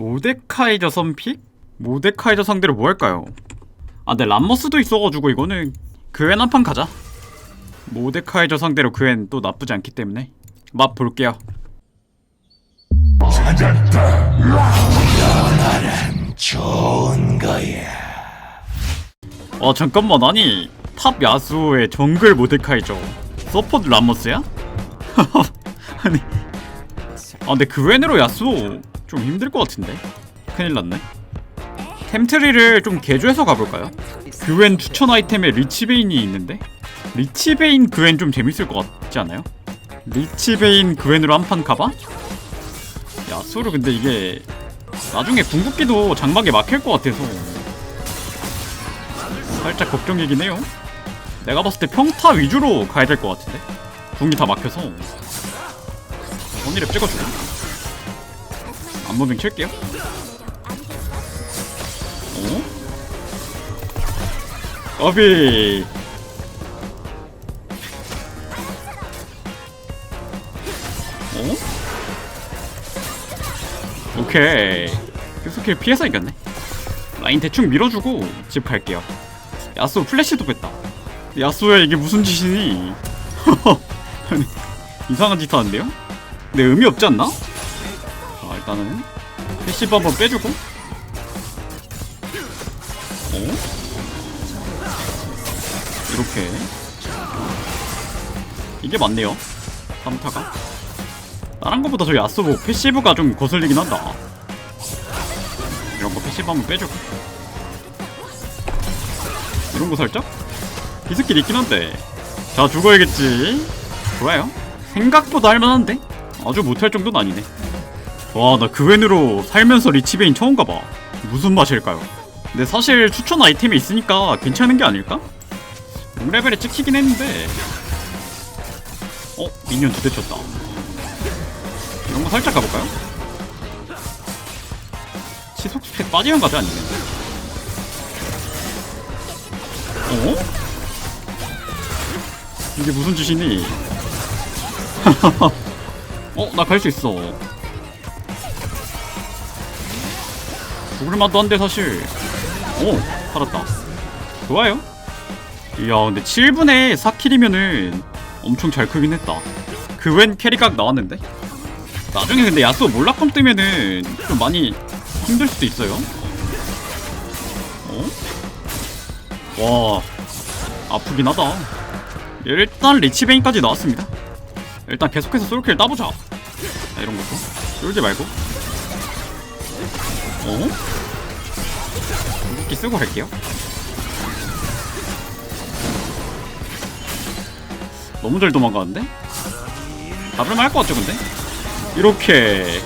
모데카이저 선픽? 모데카이저 상대로 뭐 할까요? 아 근데 람머스도 있어가지고 이거는 그웬 한 판 가자 모데카이저 상대로 그웬 또 나쁘지 않기 때문에 맛 볼게요 좋은 거야. 아 잠깐만 아니 탑 야수의 정글 모데카이저 서포트 람머스야? 아니 아 근데 그웬으로 야수 좀 힘들 것 같은데 큰일 났네 템트리를 좀 개조해서 가볼까요? 그웬 추천 아이템에 리치베인이 있는데 리치베인 그웬 좀 재밌을 것 같지 않아요? 리치베인 그웬으로 한 판 가봐? 야수를 근데 이게 나중에 궁극기도 장막에 막힐 것 같아서 살짝 걱정이긴 해요. 내가 봤을 때 평타 위주로 가야 될 것 같은데. 궁이 다 막혀서. 언니랩 찍어주고. 안무빙 칠게요. 어? 어비. 어? 오케이. 계속해 피해서 이겼네. 라인 대충 밀어주고 집 갈게요. 야수 플래시도 뺐다. 야수야 이게 무슨 짓이니? 이상한 짓 하는데요? 내 의미 없지 않나? 자 일단은 패시브 한번 빼주고? 어? 이렇게. 이게 맞네요. 3타가? 다른 것보다 저 야수 뭐 패시브가 좀 거슬리긴 한다. 이런 거 패시브 한번 빼주고. 이런 거 살짝? 이 스킬 있긴 한데. 자 죽어야겠지. 좋아요. 생각보다 할만한데? 아주 못할 정도는 아니네 와 나 그웬으로 살면서 리치베인 처음 가봐 무슨 맛일까요? 근데 사실 추천 아이템이 있으니까 괜찮은 게 아닐까? 6레벨에 찍히긴 했는데 어? 미니언 두대 쳤다 이런 거 살짝 가볼까요? 치속 스택 빠지면 가자 아니면 어? 이게 무슨 짓이니? 어, 나 갈 수 있어. 죽을 만도 한데 사실. 오, 살았다. 좋아요. 이야, 근데 7분에 4킬이면은 엄청 잘 크긴 했다. 그 웬 캐리각 나왔는데? 나중에 근데 야수 몰락검 뜨면은 좀 많이 힘들 수도 있어요. 어? 와, 아프긴 하다. 일단 리치베인까지 나왔습니다. 일단 계속해서 솔킬 따보자. 자, 이런 것도 쫄지 말고. 어? 무기 쓰고 갈게요. 너무 잘 도망가는데? 잡을만 할 것 같죠, 근데? 이렇게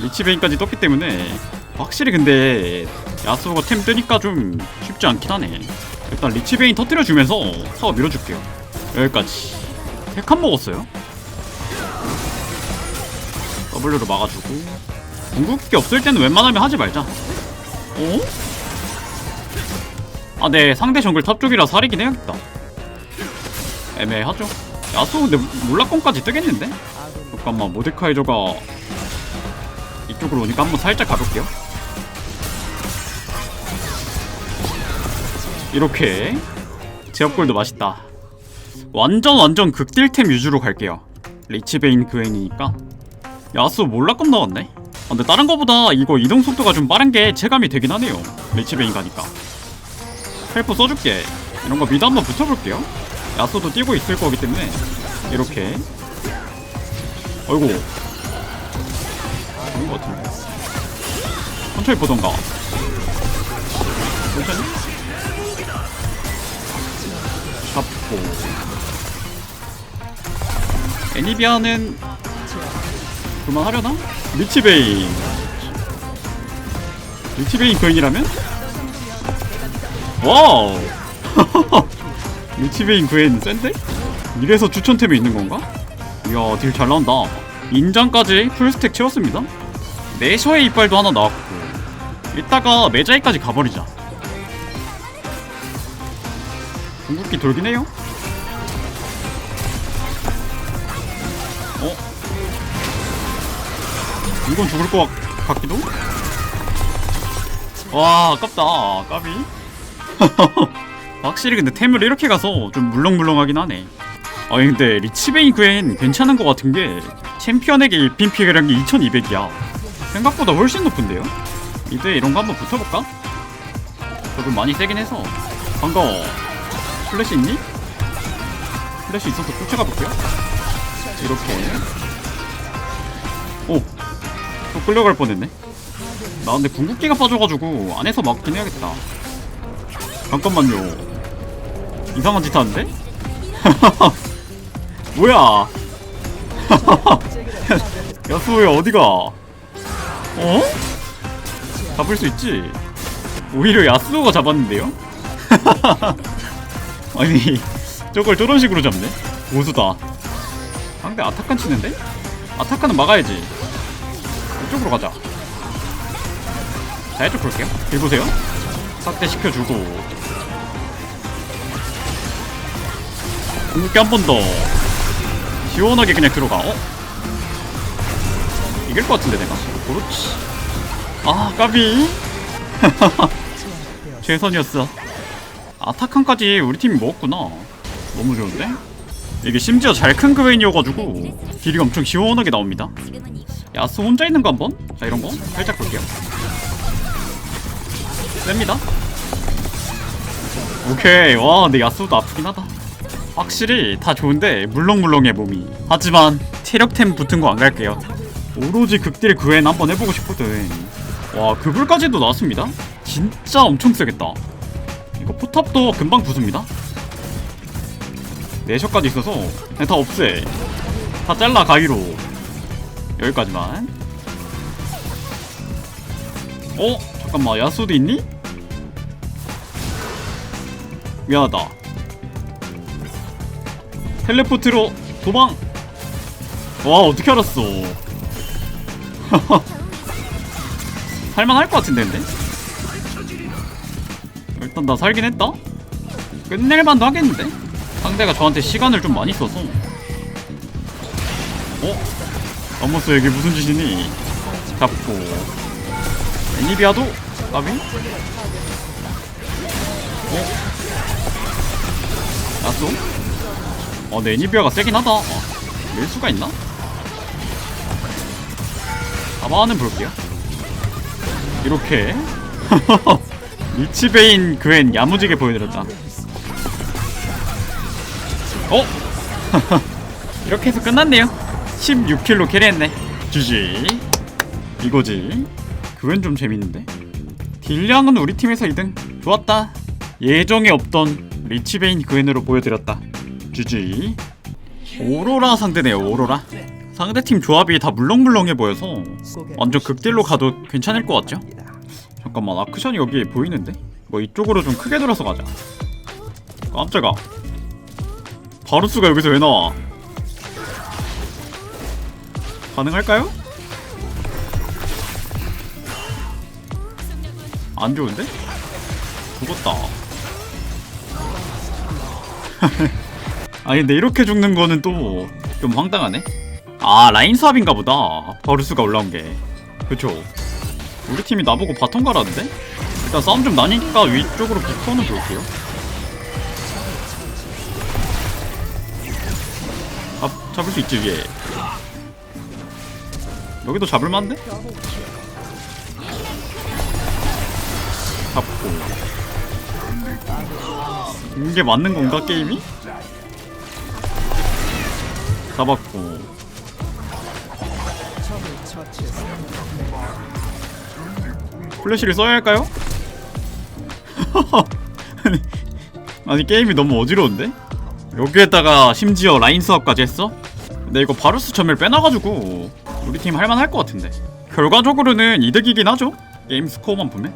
리치베인까지 떴기 때문에 확실히 근데 야수가 템 뜨니까 좀 쉽지 않긴 하네. 일단 리치베인 터뜨려주면서 타워 밀어줄게요. 여기까지. 핵한 먹었어요. W로 막아주고. 궁극기 없을 때는 웬만하면 하지 말자. 어? 아, 네. 상대 정글 탑 쪽이라 살이긴 해야겠다. 애매하죠? 야수 근데 몰락권까지 뜨겠는데? 잠깐만, 모데카이저가 이쪽으로 오니까 한번 살짝 가볼게요. 이렇게 제압골도 맛있다. 완전 완전 극딜템 위주로 갈게요. 리치베인 그웬이니까 야수 몰락검 나왔네. 아, 근데 다른 거보다 이거 이동 속도가 좀 빠른 게 체감이 되긴 하네요. 리치베인 가니까. 헬프 써줄게. 이런 거 미드 한번 붙여볼게요. 야수도 뛰고 있을 거기 때문에 이렇게. 어이구. 좋은 거 같은데. 천천히 보던가. 천천히. 잡고. 애니비아는 그만하려나? 리치베인. 리치베인 거인이라면? 와우. 리치베인 그엔 센데? 이래서 추천템이 있는 건가? 이야 딜 잘 나온다. 인장까지 풀스택 채웠습니다. 내셔의 이빨도 하나 나왔고. 이따가 메자이까지 가버리자. 궁극기 돌긴 해요 이건 죽을 것 같, 같기도? 와 아깝다 까비 확실히 근데 템을 이렇게 가서 좀 물렁물렁하긴 하네 아니 근데 리치베인 그엔 괜찮은 것 같은 게 챔피언에게 1핀 피해량 게 2200이야 생각보다 훨씬 높은데요? 이대 이런 거 한번 붙여볼까? 저도 많이 세긴 해서 반가워 플래시 있니? 플래시 있어서 쫓아가 볼게요 이렇게 오! 또 끌려갈 뻔했네. 나 근데 궁극기가 빠져가지고 안에서 막긴 해야겠다. 잠깐만요. 이상한 짓 하는데? 뭐야? 야수야 어디가? 어? 잡을 수 있지? 오히려 야수가 잡았는데요? 아니 저걸 저런 식으로 잡네? 고수다. 상대 아타칸 치는데? 아타칸은 막아야지 이쪽으로 가자. 자 이쪽 볼게요. 길 보세요. 삭대 시켜주고. 궁극기 한 번 더. 시원하게 그냥 들어가. 어? 이길 것 같은데 내가. 그렇지. 아 까비. 최선이었어. 아타칸까지 우리 팀이 먹었구나. 너무 좋은데? 이게 심지어 잘 큰 그웨인이어가지고 딜이 엄청 시원하게 나옵니다. 야스 혼자 있는 거 한번? 자 이런 거 살짝 볼게요. 셉니다. 오케이. 와 근데 야스도 아프긴 하다. 확실히 다 좋은데 물렁물렁해 몸이. 하지만 체력템 붙은 거 안 갈게요. 오로지 극딜 그웬 한번 해보고 싶거든. 와 그불까지도 나왔습니다. 진짜 엄청 세겠다. 이거 포탑도 금방 부숩니다 내셔까지 있어서 그냥 다 없애. 다 잘라 가위로. 여기까지만. 어? 잠깐만 야수도 있니? 미안하다. 텔레포트로 도망! 와 어떻게 알았어? 살만할 것 같은데 근데? 일단 나 살긴 했다? 끝낼만도 하겠는데 상대가 저한테 시간을 좀 많이 써서 어? 어머스 이게 무슨 짓이니 잡고 애니비아도 까비? 어? 나쏘? 어, 근데 애니비아가 세긴 하다. 어, 밀 수가 있나? 가만은 볼게요. 이렇게. 리치베인 그엔 야무지게 보여드렸다. 어? 이렇게 해서 끝났네요. 16킬로 캐리했네. GG. 이거지. 그웬 좀 재밌는데? 딜량은 우리 팀에서 2등. 좋았다. 예정에 없던 리치베인 그웬으로 보여드렸다. GG. 오로라 상대네요, 오로라. 상대팀 조합이 다 물렁물렁해 보여서 완전 극딜로 가도 괜찮을 것 같죠? 잠깐만, 아크션이 여기 보이는데? 뭐 이쪽으로 좀 크게 돌아서 가자. 깜짝아. 바루스가 여기서 왜 나와? 가능할까요? 안 좋은데? 죽었다. 아니 근데 이렇게 죽는 거는 또 좀 황당하네. 아 라인 수합인가 보다. 바루스가 올라온 게. 그쵸. 우리 팀이 나보고 바텀 가라는데? 일단 싸움 좀 나니까 위쪽으로 붙어는 볼게요. 잡, 잡을 수 있지 위에. 여기도 잡을만한데? 잡고. 이게 맞는 건가 게임이? 잡았고 플래시를 써야 할까요? 아니, 아니 게임이 너무 어지러운데? 여기에다가 심지어 라인 수업까지 했어? 근데 이거 바루스 점을 빼놔가지고 우리 팀 할만할 것 같은데 결과적으로는 이득이긴 하죠 게임 스코어만 보면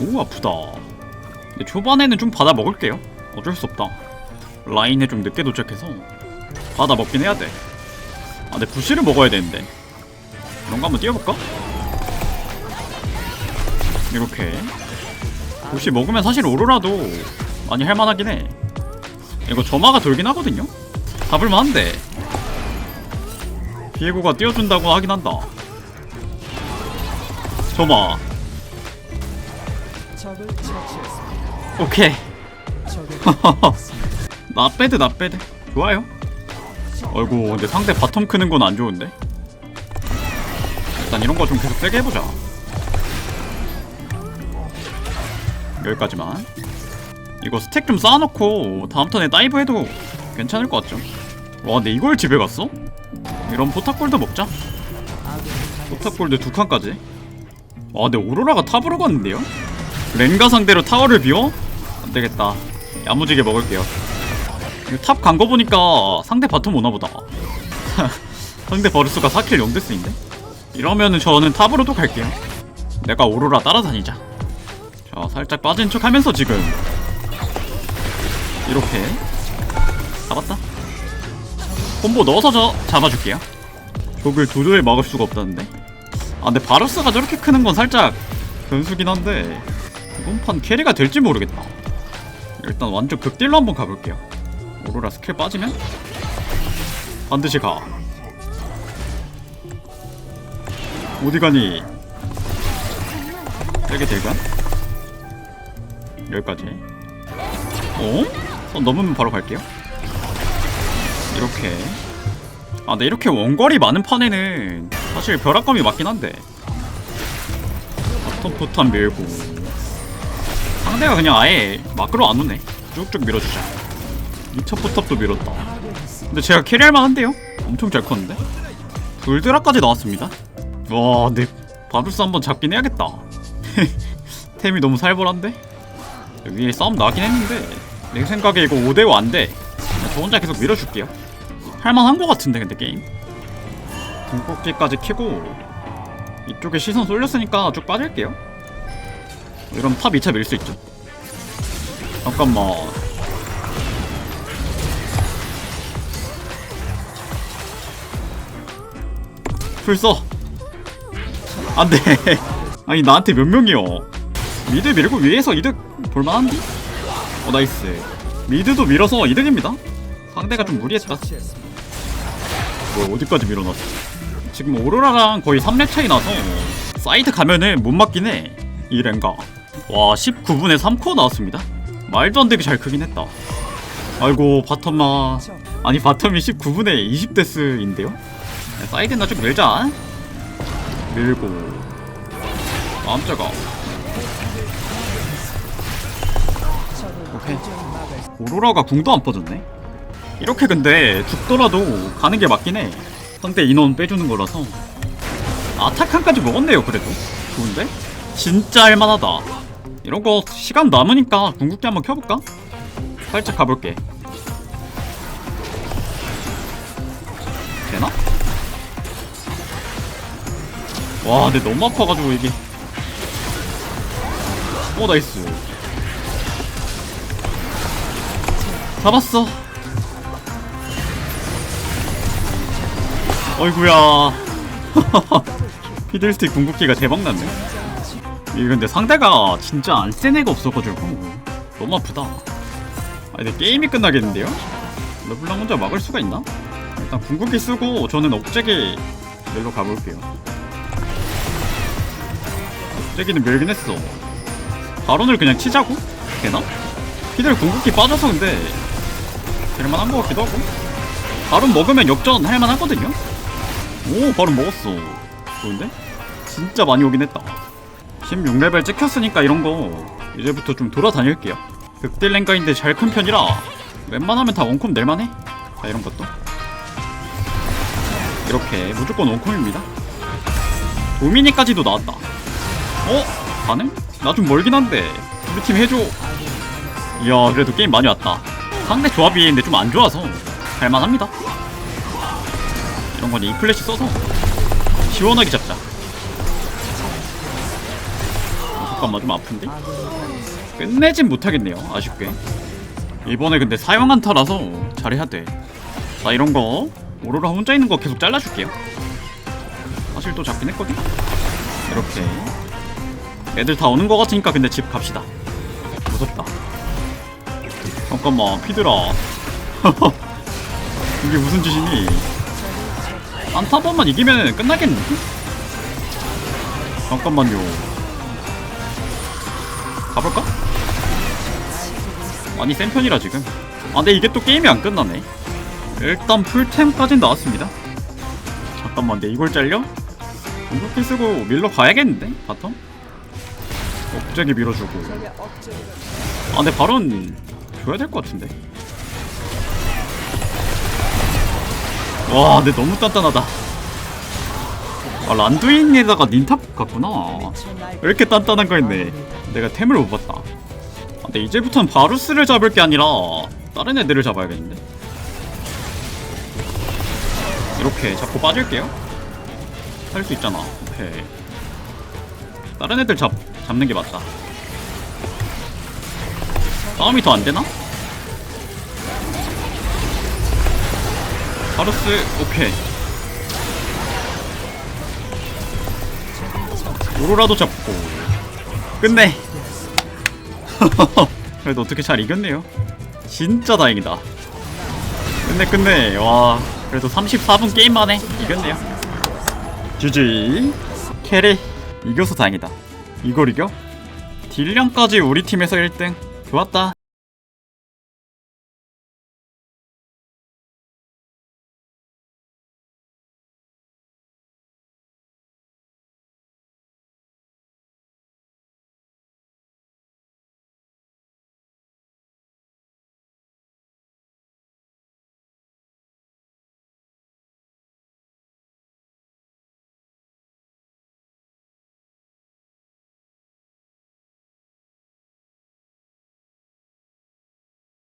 오 아프다 근데 초반에는 좀 받아 먹을게요 어쩔 수 없다 라인에 좀 늦게 도착해서 받아 먹긴 해야 돼. 아, 근데 부시를 먹어야 되는데. 이런 거 한번 뛰어볼까? 이렇게. 부시 먹으면 사실 오로라도 많이 할만하긴 해. 이거 점화가 돌긴 하거든요? 잡을만한데. 비에고가 띄워준다고 하긴 한다. 처치했습니다. 오케이 적의 나빼드 나 빼드 좋아요 어이구 근데 상대 바텀 크는 건 안 좋은데 일단 이런 거 좀 계속 세게 해보자 여기까지만 이거 스택 좀 쌓아놓고 다음 턴에 다이브 해도 괜찮을 것 같죠 와 근데 이걸 집에 갔어? 이런 포탑골드 먹자 포탑골드 두 칸까지 와 근데 오로라가 탑으로 갔는데요? 렌가 상대로 타워를 비워? 안되겠다 야무지게 먹을게요 탑 간 거 보니까 상대 바텀 오나 보다. 상대 버르스가 4킬 0데스인데? 이러면은 저는 탑으로 또 갈게요. 내가 오로라 따라다니자. 자, 살짝 빠진 척 하면서 지금 이렇게 잡았다. 콤보 넣어서 저 잡아줄게요. 적을 도저히 막을 수가 없다는데. 아, 근데 바르스가 저렇게 크는 건 살짝 변수긴 한데 이번 판 캐리가 될지 모르겠다. 일단 완전 극딜로 한번 가볼게요. 오로라 스킬 빠지면 반드시 가. 어디 가니? 세게 대관? 여기까지. 어? 선 넘으면 바로 갈게요. 이렇게. 아, 근데 이렇게 원거리 많은 판에는 사실 벼락감이 맞긴 한데. 바텀 포탄 밀고. 상대가 그냥 아예 마크로 안 오네. 쭉쭉 밀어주자. 2차 포탑도 밀었다. 근데 제가 캐리할 만 한데요? 엄청 잘 컸는데? 불드라까지 나왔습니다. 와, 근데 바루스 한번 잡긴 해야겠다. 템이 너무 살벌한데? 위에 싸움 나긴 했는데 내 생각에 이거 5대5 안 돼. 그냥 저 혼자 계속 밀어줄게요. 할만한 것 같은데 근데 게임. 궁극기까지 키고 이쪽에 시선 쏠렸으니까 쭉 빠질게요. 이러면 탑 2차 밀 수 있죠. 잠깐만. 풀 써. 안 돼. 아니, 나한테 몇 명이요? 미드 밀고 위에서 이득 볼만한디? 어, 나이스. 미드도 밀어서 이득입니다. 상대가 좀 무리했다. 뭐, 어디까지 밀어놨어? 지금 오로라랑 거의 3렙 차이 나서 사이드 가면은 못 맞긴 해. 이 랭가. 와, 19분에 3코어 나왔습니다. 말도 안 되게 잘 크긴 했다. 아이고, 바텀마. 아니, 바텀이 19분에 20데스인데요? 사이드나 좀 밀자. 밀고. 깜짝아. 수 오로라가 궁도 안 빠졌네. 이렇게 근데 죽더라도 가는 게 맞긴 해. 상대 인원 빼주는 거라서. 아타칸까지 먹었네요, 그래도. 좋은데? 진짜 할만하다. 이런 거 시간 남으니까 궁극기 한번 켜볼까? 살짝 가볼게. 되나? 와, 근데 너무 아파가지고 이게. 오, 나이스. 잡았어. 어이구야. 피들스틱 궁극기가 대박났네. 이게 근데 상대가 진짜 안 센 애가 없어가지고 너무 아프다. 아 근데 게임이 끝나겠는데요? 르블랑 혼자 막을 수가 있나? 일단 궁극기 쓰고 저는 억제기 밀로 가볼게요. 억제기는 밀긴 했어. 바론을 그냥 치자고? 되나? 피들 궁극기 빠져서 근데 될만한 것 같기도 하고. 바론 먹으면 역전 할만 하거든요? 오 바론 먹었어. 좋은데? 진짜 많이 오긴 했다. 16레벨 찍혔으니까 이런 거 이제부터 좀 돌아다닐게요. 극딜 랭가인데 잘 큰 편이라 웬만하면 다 원콤 낼만해? 자 이런 것도. 이렇게 무조건 원콤입니다. 도미니까지도 나왔다. 어? 가능? 나 좀 멀긴 한데. 우리 팀 해줘. 이야 그래도 게임 많이 왔다 상대 조합이 근데 좀 안 좋아서 할만합니다. 이런 건 이 플래시 써서 시원하게 잡자. 어, 잠깐만 좀 아픈데? 끝내진 못하겠네요 아쉽게. 이번에 근데 사용 한 타라서 잘해야 돼 자 이런 거 오로라 혼자 있는 거 계속 잘라줄게요. 사실 또 잡긴 했거든? 이렇게. 애들 다 오는 거 같으니까 근데 집 갑시다. 무섭다 잠깐만 피드라 이게 무슨 짓이니 안타 한 번만 이기면 끝나겠는데? 잠깐만요. 가볼까? 많이 센 편이라 지금. 아, 근데 이게 또 게임이 안 끝나네. 일단 풀템까진 나왔습니다. 잠깐만, 근데 이걸 잘려? 공격기 쓰고 밀러 가야겠는데? 바텀? 억제기 밀어주고. 아, 근데 발언 줘야 될 것 같은데. 와, 근데 너무 단단하다. 아, 란두인에다가 닌탑 같구나. 왜 이렇게 단단한 거 있네. 내가 템을 못 봤다. 아, 근데 이제부터는 바루스를 잡을 게 아니라 다른 애들을 잡아야겠는데. 이렇게 잡고 빠질게요. 할 수 있잖아. 오케이. 다른 애들 잡 잡는 게 맞다. 싸움이 더 안 되나? 바루스 오케이. 오로라도 잡고 끝내. 그래도 어떻게 잘 이겼네요. 진짜 다행이다. 끝내 끝내. 와 그래도 34분 게임 만에 이겼네요. GG 캐리 이겨서 다행이다. 이걸 이겨? 딜량까지 우리 팀에서 1등 좋았다.